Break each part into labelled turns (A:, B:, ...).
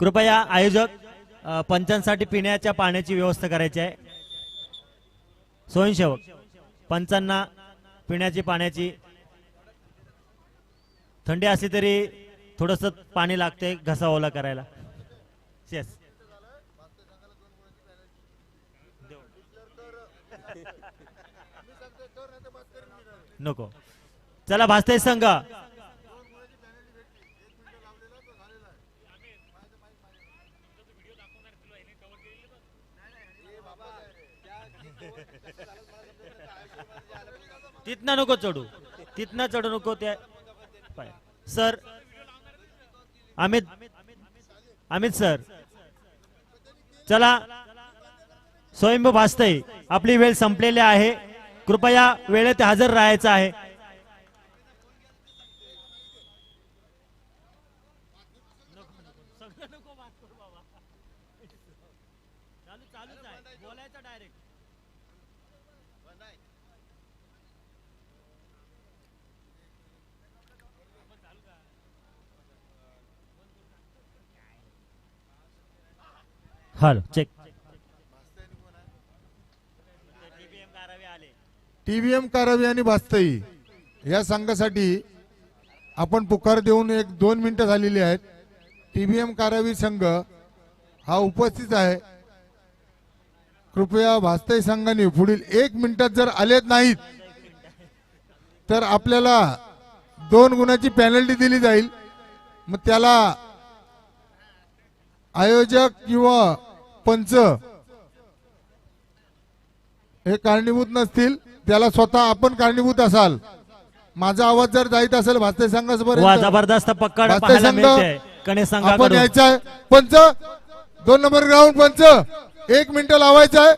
A: कृपया आयोजक पंचांसाठी पिण्याच्या पाण्याची व्यवस्था करायची आहे. स्वयंसेवक पंचांना पिण्याची पाण्याची. थंडी असली तरी थोडस पाणी लागते घसा ओला करायला. येस नको. चला भासते संघ. तिथनं नको चढू. तिथनं चढू नको त्या सर. अमित. अमित सर. चला. स्वयंभू भासतय आपली वेळ संपलेली आहे. कृपया वेळेत हजर राहायचं आहे. हॅलो चेक
B: टीव्हीएम कारावी आणि भास्तई या संघासाठी आपण पुकार देऊन एक दोन मिनिटं झालेली आहेत. टीव्हीएम कारावी संघ हा उपस्थित आहे. कृपया भास्तई संघाने पुढील एक मिनिटात जर आलेत नाहीत तर आपल्याला दोन गुणाची पॅनल्टी दिली जाईल. मग त्याला आयोजक किंवा पंच. हे कारणीभूत नसतील त्याला स्वतः आपण कारणीभूत असाल. माझा आवाज जर जाईत असेल भास्ते
A: वा
B: संघापर्यंत
A: जबरदस्त पकड
B: भास्ते
A: पाहायला
B: संघ, आपण यायचं आहे पंच दोन नंबर ग्राउंड पंच. एक मिनिट लावायचं आहे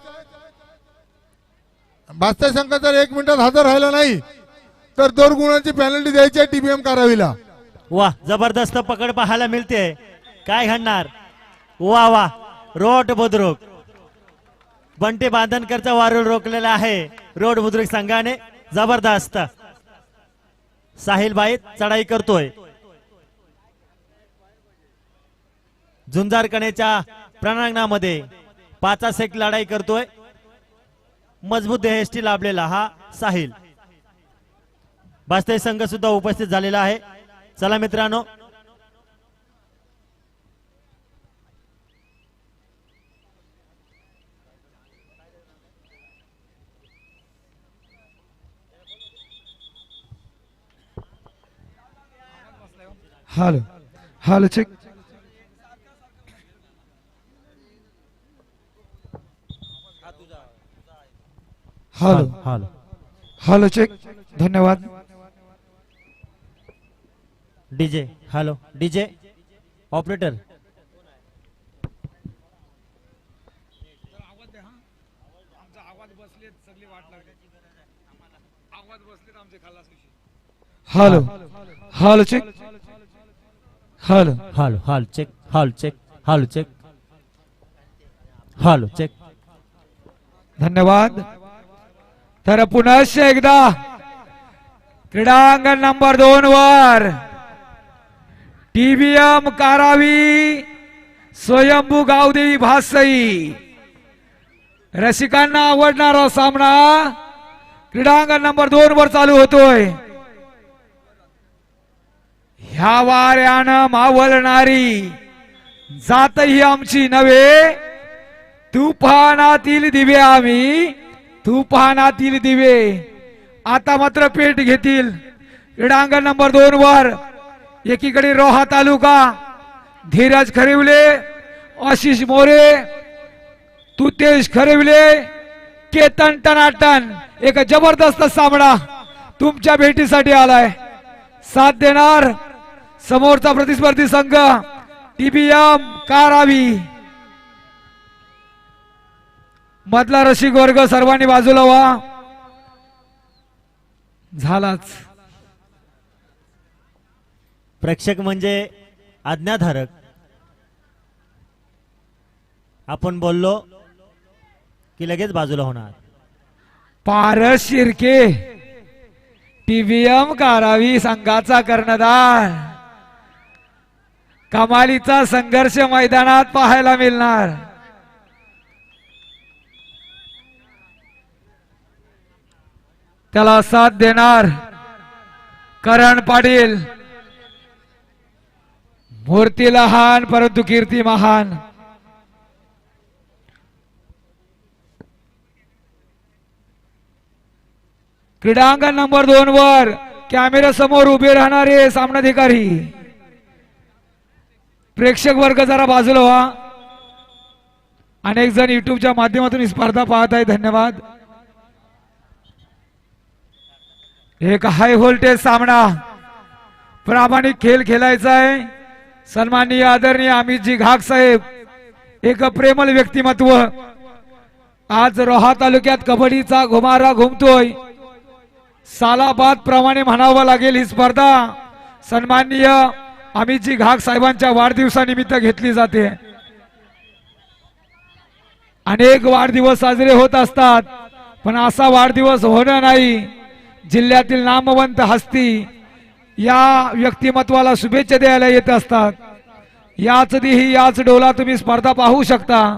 B: भास्ते संघ जर एक मिनिटात हजर राहिला नाही तर दोन गुणांची पॅनल्टी द्यायची आहे टीबीएम कारावीला
A: वा जबरदस्त पकड पाहायला मिळते. काय घडणार? वा वा. रोड बुद्रुक. बंटी बांधणकरचा वारूळ रोखलेला आहे. रोड बुद्रुक संघाने जबरदस्त. साहिलबाई चढाई करतोय. झुंजारकणेच्या प्रणांगणामध्ये पाचा सेक लढाई करतोय. मजबूत देहष्टी लाभलेला हा साहिल. बास्ते संघ सुद्धा उपस्थित झालेला आहे. चला मित्रांनो
C: hello hello check hello
A: hello
C: hello check धन्यवाद
A: DJ hello DJ operator
C: hello hello check hello
A: hello hello check hello check hello check hello check
C: धन्यवाद. तर पुन्हा एकदा. क्रीडांगण नंबर दोन वर. टीव्हीएम कारावी स्वयंभू गावदेवी भासई. रसिकांना आवडणारा सामना क्रीडांगण नंबर दोन वर चालू होतोय. ह्या वाऱ्यानं मावळणारी जात ही आमची नव्हे. तुफानातील दिवे आम्ही तुफानातील दिवे. आता मात्र पेट घेतील. क्रीडांगण नंबर दोन वर. एकीकडे रोहा तालुका धीरज खरिवले आशिष मोरे तुतेश खरिवले केतन टनाटन. एक जबरदस्त सामना तुमच्या भेटीसाठी आलाय. साथ देणार समोरचा प्रतिस्पर्धी संघ टीबीएम कारावी. मधला रसिक वर्ग सर्वांनी बाजूला व्हा. झालाच.
A: प्रेक्षक म्हणजे आज्ञाधारक. आपण बोललो की लगेच बाजूला होणार.
C: पारस शिर्के टीव्हीएम कारावी संघाचा कर्णधार. कमालीचा संघर्ष मैदानात पाहायला मिळणार. त्याला साथ देणार करण पाटील. मूर्ती लहान परंतु कीर्ती महान. क्रीडांगण नंबर दोन वर कॅमेरा समोर उभे राहणारे सामनाधिकारी. प्रेक्षक वर्ग जरा बाजूला व्हा. अनेक जण युट्यूबच्या माध्यमातून ही स्पर्धा पाहत आहे धन्यवाद. एक हाय व्होल्टेज सामना. प्रामाणिक खेळ खेळायचा आहे. सन्माननीय आदरणीय अमितजी घाग साहेब. एक प्रेमल व्यक्तिमत्व. आज रोहा तालुक्यात कबड्डीचा घुमारा घुमतोय. सालाबाद प्रमाणे म्हणावं लागेल ही स्पर्धा. सन्माननीय अमितजी घाग साहेबांच्या वाढदिवसानिमित्त घेतली जाते. अनेक वाढदिवस साजरे होत असतात पण असा वाढदिवस होणं नाही. जिल्ह्यातील नामवंत हस्ती या व्यक्तिमत्वाला शुभेच्छा द्यायला येत असतात. याच दिही याच डोला तुम्ही स्पर्धा पाहू शकता.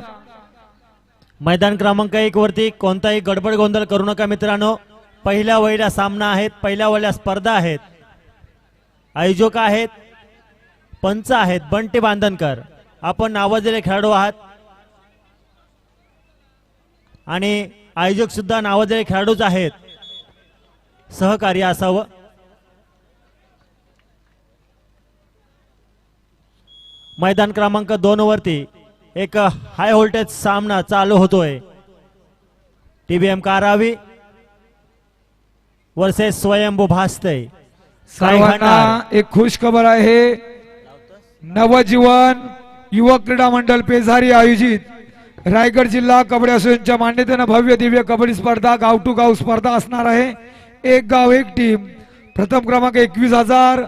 A: मैदान क्रमांक एक वरती कोणताही गडबड गोंधळ करू नका मित्रांनो. पहिल्या वहिल्या सामना आहेत पहिल्या वहिल्या स्पर्धा आहेत. आयोजक आहेत पंच आहेत. बंटी बांधनकर. आपण नावाजलेले खेळाडू आहात. आणि आयोजक सुद्धा नावाजलेले खेळाडूच आहेत. सहकार्य असावं. मैदान क्रमांक दोन वरती एक हाय व्होल्टेज सामना चालू होतोय. टीबीएम कारावी वर्सेस स्वयंभू भासते?
C: एक खुश खबर आहे. नवजीवन युवक क्रीडा मंडळ पेझारी आयोजित. रायगड जिल्हा कबड्डी असोसिएशनच्या मान्यतेनं भव्य दिव्य कबड्डी स्पर्धा गाव टू गाव स्पर्धा असणार आहे. एक गाव एक टीम. प्रथम क्रमांक एकवीस हजार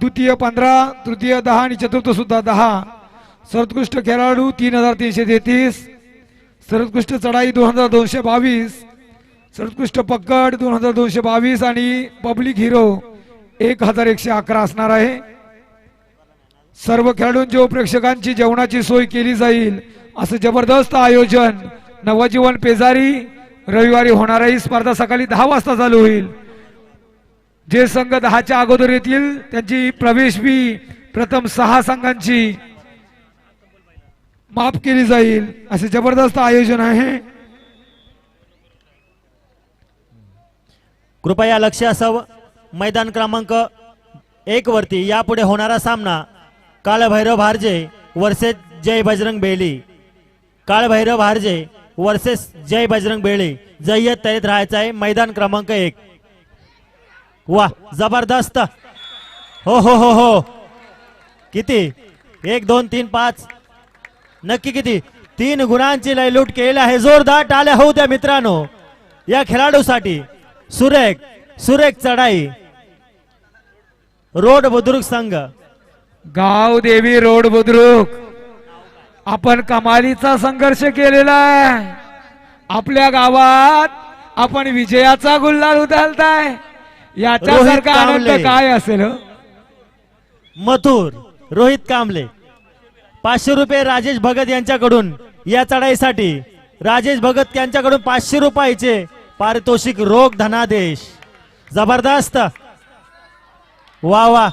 C: द्वितीय पंधरा तृतीय दहा आणि चतुर्थ सुद्धा दहा. सर्वोत्कृष्ट खेळाडू तीन हजार तीनशे तेहतीस. सर्वोत्कृष्ट चढाई दोन हजार दोनशे बावीस. सर्वोत्कृष्ट पकड दोन हजार दोनशे बावीस आणि पब्लिक हिरो एक हजार एकशे अकरा असणार आहे. सर्व खेळाडूंची व प्रेक्षकांची जेवणाची सोय केली जाईल. असं जबरदस्त आयोजन नवजीवन पेजारी रविवारी होणार आहे ही स्पर्धा सकाळी दहा वाजता चालू होईल. जे संघ दहाच्या अगोदर येतील त्यांची प्रवेश फी प्रथम सहा संघांची माफ केली जाईल. असे जबरदस्त आयोजन आहे.
A: कृपया लक्ष असावं. मैदान क्रमांक एक वरती यापुढे होणारा सामना काळभैरव भारजे वर्सेस जय बजरंग बेली. काळभैरव भारजे वर्सेस जय बजरंग बेली. जय्यत तयारीत राहायचं आहे. मैदान क्रमांक एक. वा जबरदस्त. हो हो हो हो. किती? एक दोन तीन पाच. नक्की किती? तीन गुणांची लयलूट केली आहे. जोरदार टाळ्या होऊ द्या मित्रांनो. या खेळाडूसाठी सुरेख सुरेख चढाई. रोड बुद्रुक संघ.
C: गाव देवी रोड बुद्रुक. आपण कमालीचा संघर्ष केलेला आहे. आपल्या गावात आपण विजयाचा गुल्हाल उधळताय. याच्यासारखा
A: रोहित
C: आनंद
A: कांबळे.
C: काय असेल हो?
A: मथुर रोहित कांबळे पाचशे रुपये राजेश भगत यांच्याकडून या चढाईसाठी. राजेश भगत यांच्याकडून पाचशे रुपयाचे पारितोषिक रोख धनादेश. जबरदस्त. वा वा.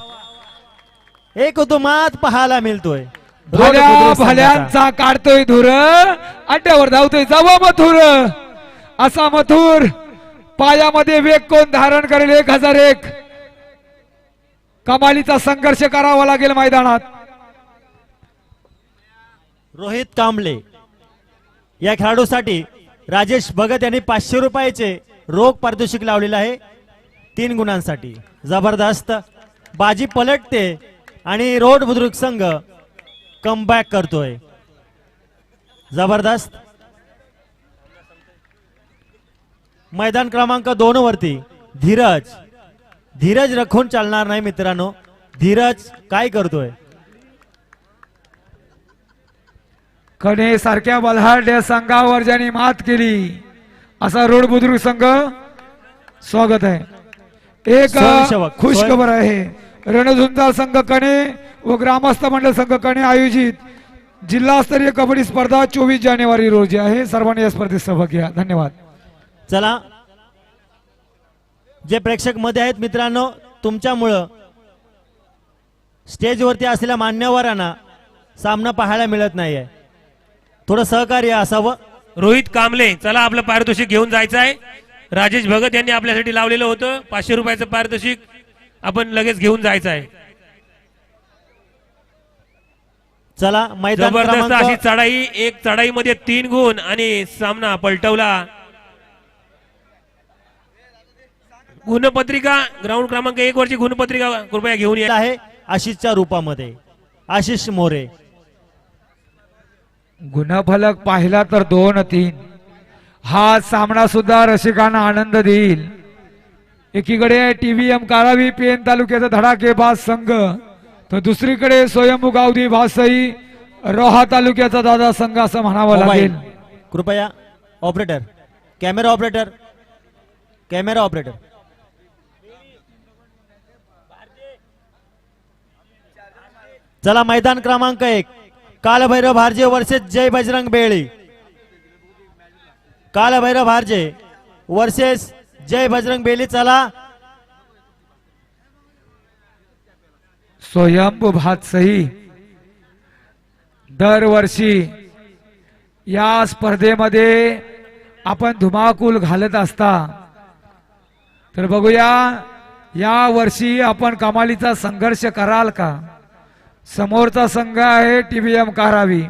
A: एक तुमात पाहायला मिळतोय.
C: भल्या. भल्यांचा काढतोय धुर अड्ड्यावर धावतोय जावा मथुर. असा मथुर पायामध्ये वेग कोण धारण करेल एक हजार एक. कमालीचा संघर्ष करावा लागेल मैदानात.
A: रोहित कांबळे. या खेळाडूसाठी राजेश भगत यांनी पाचशे रुपयाचे रोख पारितोषिक लावलेलं आहे. तीन गुणांसाठी. जबरदस्त. बाजी पलटते. आणि रोड बुद्रुक संघ कमबॅक करतोय. जबरदस्त. मैदान क्रमांक दोन वरती धीरज. धीरज रखून चालणार नाही मित्रांनो. धीरज काय करतोय?
C: कणे सारख्या बल्हारड्या संघावर ज्यांनी मात केली असा रोड बुद्रुक संघ स्वागत आहे. एक खुश खबर आहे. रणझुंजार संघ कणे व ग्रामस्थ मंडळ संघ कणे आयोजित जिल्हास्तरीय कबड्डी स्पर्धा चोवीस जानेवारी रोजी आहे. सर्वांनी या स्पर्धेत सहभाग घ्या. धन्यवाद.
A: चला. जे प्रेक्षकमध्ये आहेत मित्रांनो तुमच्यामुळं स्टेजवरती असलेल्या मान्यवरांना सामना पाहायला मिळत नाहीये. थोडं सहकार्य असावं.
D: रोहित कांबळे चला आपलं पारितोषिक घेऊन जायचं आहे राजेश भगत यांनी आपल्यासाठी लावलेलं होतं. पाचशे रुपयाचं पारितोषिक. आपण लगेच घेऊन जायचं आहे
A: चला मैदान
D: जबरदस्त
A: क्रमांक
D: अशी चढाई एक चढाईमध्ये तीन गुण आणि सामना पलटवला. गुणपत्रिका ग्राउंड क्रमांक एक वरची गुणपत्रिका कृपया घेऊन या.
A: आहे आशिषच्या रूपामध्ये. आशिष मोरे.
C: गुणफलक पाहिला तर दोन तीन. हा सामना सुद्धा रसिकांना आनंद देईल. एकीकडे टीव्हीएम कारावी पेन तालुक्याचा धडाकेबाज संघ तर दुसरीकडे स्वयंभू गावदी भासई रोहा तालुक्याचा दादा संघ असं म्हणावं लागेल.
A: कृपया operator camera operator camera operator. चला मैदान क्रमांक एक. कालभैरव भारजे वर्सेस जय बजरंग बेळी. कालभैरव भारजे वर्सेस जय बजरंग बेली चला.
C: स्वयंभू भातसही दरवर्षी या स्पर्धेमध्ये आपण धुमाकूल घालत असता तर बघूया या वर्षी आपण कमालीचा संघर्ष कराल का? समोरचा संघ आहे टीव्हीएम कारावी.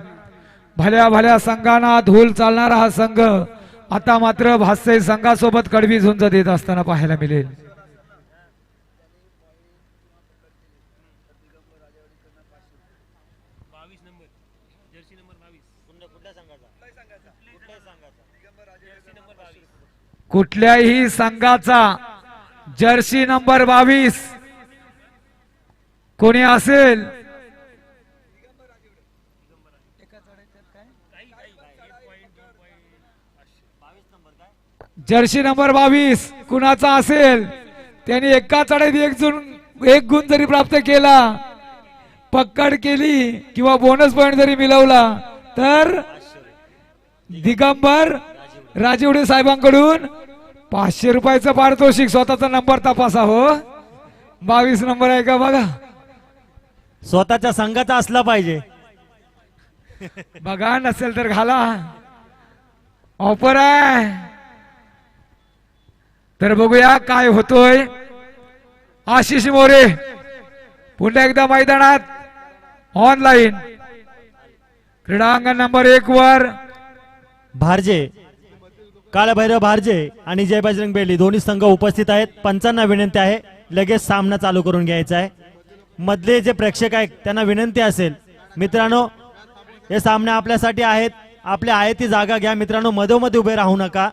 C: भल्या भल्या संघांना धूल चालणारा हा संघ आता मात्र भास्य संघासोबत कडवी झुंज देत असताना पाहायला मिळेल. कुठल्याही संघाचा जर्सी नंबर बावीस. कोणी असेल? जर्सी नंबर बावीस कुणाचा असेल? त्यांनी एका चढाईत एक जून एक गुण जरी प्राप्त केला पक्कड केली किंवा बोनस पॉइंट जरी मिळवला तर दिगंबर राजीवडे साहेबांकडून पाचशे रुपयाचं पारितोषिक स्वतःचा नंबर तपासा हो. बावीस नंबर आहे का बघा.
A: स्वतःच्या संघाचा असला पाहिजे.
C: बघा नसेल तर घाला. ऑफर आहे. तर बघूया काय होतोय. आशिष मोरे पुन्हा एकदा मैदानात ऑनलाईन क्रीडांगण नंबर एक वर.
A: भारजे काळभैरव भारजे आणि जय बजरंग बेली दोन्ही संघ उपस्थित आहेत. पंचांना विनंती आहे लगेच सामना चालू करून घ्यायचा आहे. मधले जे प्रेक्षक आहेत त्यांना विनंती असेल. मित्रांनो हे सामने आपल्यासाठी आहेत. आपल्या आहे ती जागा घ्या. मित्रांनो मधोमध उभे राहू नका.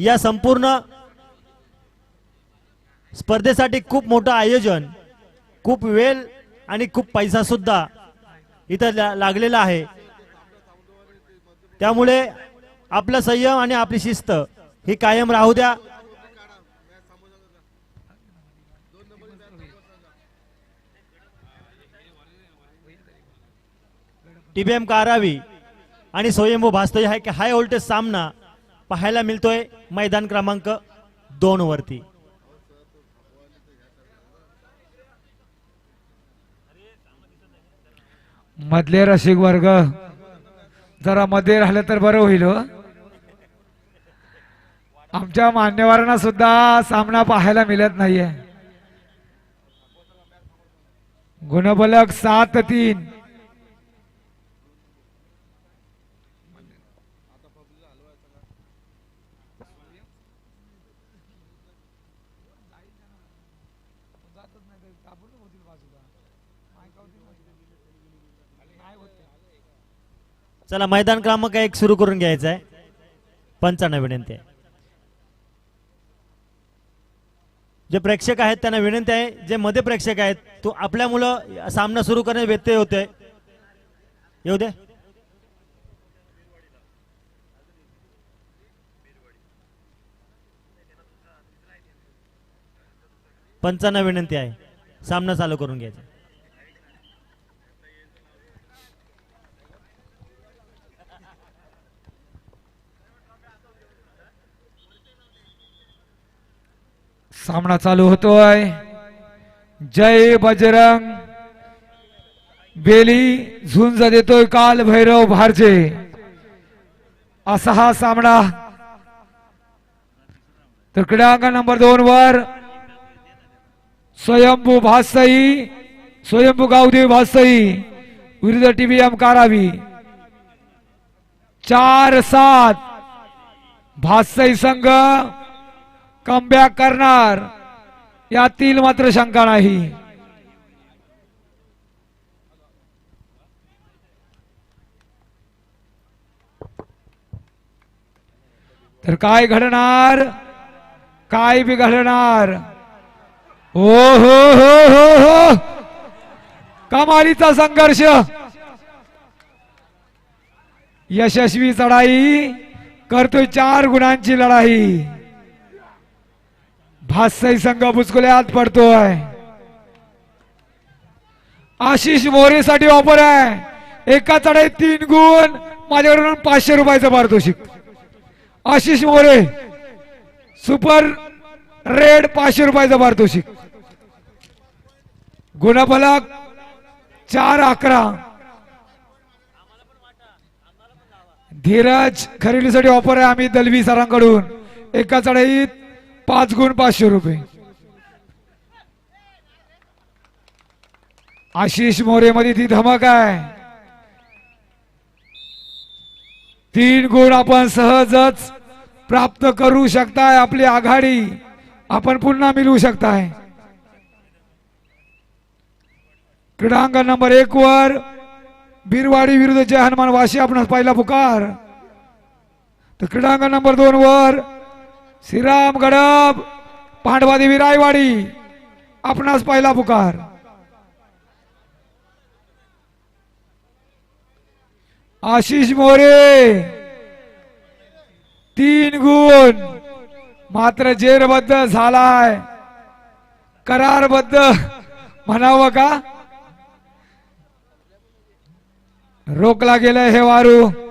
A: या संपूर्ण स्पर्धेसाठी खूप मोठं आयोजन खूप वेळ आणि खूप पैसा सुद्धा इथं ला- लागलेला आहे. त्यामुळे आपलं संयम आणि आपली शिस्त ही कायम राहू द्या. टीबीएम कारावी आणि स्वयंभू भासतोय हाय हाय व्होल्टेज सामना पाहायला मिळतोय मैदान क्रमांक दोन वरती.
C: मधले रसिक वर्ग जरा मध्ये राहिलं तर बरं होईल हो. आमच्या मान्यवरांना सुद्धा सामना पाहायला मिळत नाहीये. गुणबलक सात तीन.
A: चला मैदान क्रमांक एक सुरू करून घ्यायचा आहे पंचांना विनंती आहे. जे प्रेक्षक आहेत त्यांना विनंती आहे जे मध्ये प्रेक्षक आहेत तो आपल्या मुलं सामना सुरू करणे व्यत्यय होते येऊ दे. पंचांना विनंती आहे. सामना चालू करून घ्यायचा.
C: सामना चालू होतोय. जय बजरंग. बेली झुंज देतोय काल भैरव भारजे. असा हा सामना. तर क्रीडांगण नंबर दोन वर स्वयंभू भासई स्वयंभू गावदेवी भासई विरुद्ध टीव्हीएम कारावी. चार सात. भासई संघ कमबॅक करणार. यातील मात्र शंका नाही. तर काय घडणार? काय बिघडणार हो हो हो हो हो. कमालीचा संघर्ष. यशस्वी चढाई. करतोय चार गुणांची लढाई. भासाई संघ बुचकुल्यात पडतोय. आशिष मोरेसाठी ऑफर आहे. एका चढाईत तीन गुण माझ्याकडून पाचशे रुपयाचं पारितोषिक. आशिष मोरे सुपर रेड पाचशे रुपयाचं पारितोषिक. गुणफलक चार अकरा. धीरज खरेदीसाठी ऑफर आहे आम्ही दलवी सरांकडून. एका चढाईत पाच गुण पाचशे रुपये. आशिष मोरे मध्ये ती धमक आहे. तीन गुण आपण सहजच प्राप्त करू शकताय आपली आघाडी. आपण पुन्हा मिळवू शकताय. क्रीडांगण नंबर एक वर बिरवाडी विरुद्ध जय हनुमान वाशी आपण पहिला पुकार. तर क्रीडांगण नंबर दोन वर श्रीराम गडब पांडवादेवी रायवाडी आपणास पहिला पुकार. आशिष मोरे तीन गुण मात्र जेरबद्ध झालाय. करारबद्ध म्हणावं का? रोखला गेलंय हे वारू.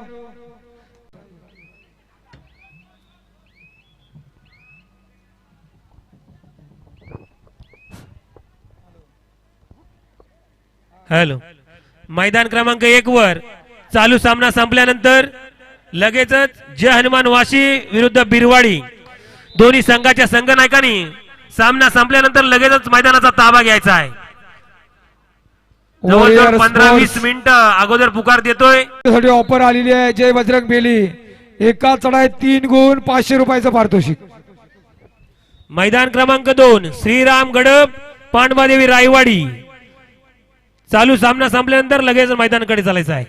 D: हॅलो. मैदान क्रमांक एक वर चालू सामना संपल्यानंतर लगेचच जय हनुमान वाशी विरुद्ध बिरवाडी. दोन्ही संघाच्या संघनायकांनी सामना संपल्यानंतर लगेचच मैदानाचा ताबा घ्यायचा आहे. जवळजवळ पंधरा वीस मिनिटं अगोदर पुकार देतोय.
C: साठी ऑफर आलेली आहे जय बजरंग बेली. एका चढाईत तीन गुण पाचशे रुपयाचं पारितोषिक.
D: मैदान क्रमांक दोन श्रीराम गडब पांडवादेवी रायवाडी. चालू सामना संपल्यानंतर लगेच मैदानाकडे चालायचं आहे.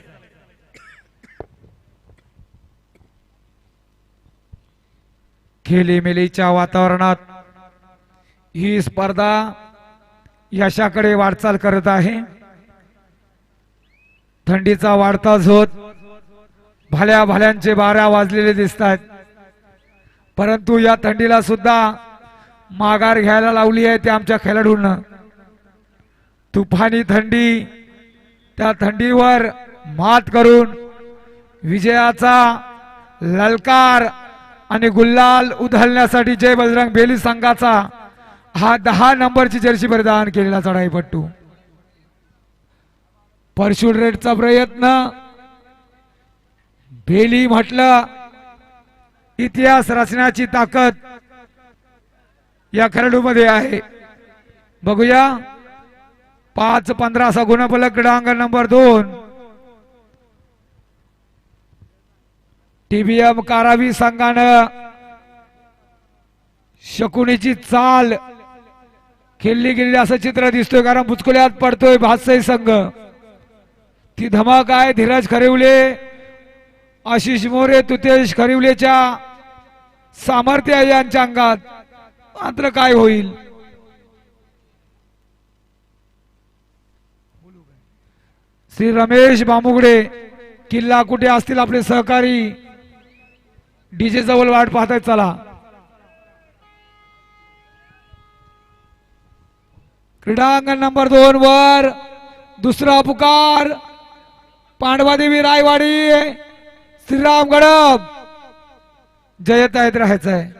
C: खेलीमेलीच्या वातावरणात ही स्पर्धा यशाकडे वाटचाल करत आहे. थंडीचा वाढता झोत भाल्या भाल्यांचे बारा वाजलेले दिसत आहेत परंतु या थंडीला सुद्धा माघार घ्यायला लावली आहे ते आमच्या खेळाडूंना. तुफानी थंडी त्या थंडीवर मात करून विजयाचा ललकार आणि गुल्लाल उधळण्यासाठी जय बजरंग बेली संघाचा हा दहा नंबरची जर्सी परिधान केलेला चढाईपट्टू परशुड रेडचा प्रयत्न. बेली म्हटलं इतिहास रचण्याची ताकद या खेळाडूमध्ये आहे. बघूया. पाच पंधरा असा गुणफलक क्रीडांग नंबर दोन. टीबीएम कारावी संघानं शकुनीची चाल खेळली गेलेली असं चित्र दिसतोय कारण बुचकुल्यात पडतोय भातसाई संघ. ती धमाक आहे धीरज खरिवले आशिष मोरे तुतेश खरिवलेच्या सामर्थ्य यांच्या अंगात मात्र काय होईल? श्री रमेश बामुगडे किल्ला कुठे असतील आपले सहकारी? डीजे जवळ वाट पाहतायत चला. क्रीडांगण नंबर दोन वर दुसरा पुकार पांडवादेवी रायवाडी श्रीराम गडब. जयत आहेत राहायचं आहे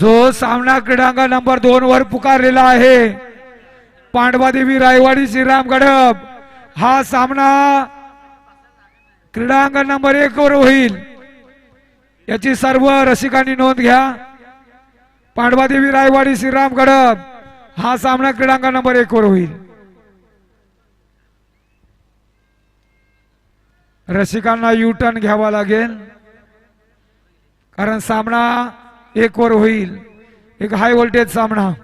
C: जो सामना क्रीडांगण नंबर दोन वर पुकारलेला आहे पांडवादेवी रायवाडी श्रीराम गडब हा सामना क्रीडांगण नंबर एक वर होईल. याची सर्व रसिकांनी नोंद घ्या. पांडवादेवी रायवाडी श्रीराम गडब हा सामना क्रीडांगण नंबर एक वर होईल. रसिकांना यू टर्न घ्यावा लागेल. कारण सामना एक वर होईल. एक हाय व्होल्टेज सामना.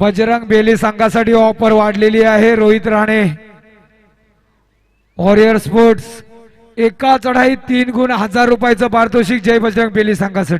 C: बजरंग बेली संघासाठी ऑफर वाढलेली आहे. रोहित राणे वॉरियर स्पोर्ट्स एका चढाईत तीन गुण हजार रुपयाचं पारितोषिक जय बजरंग बेली संघासाठी.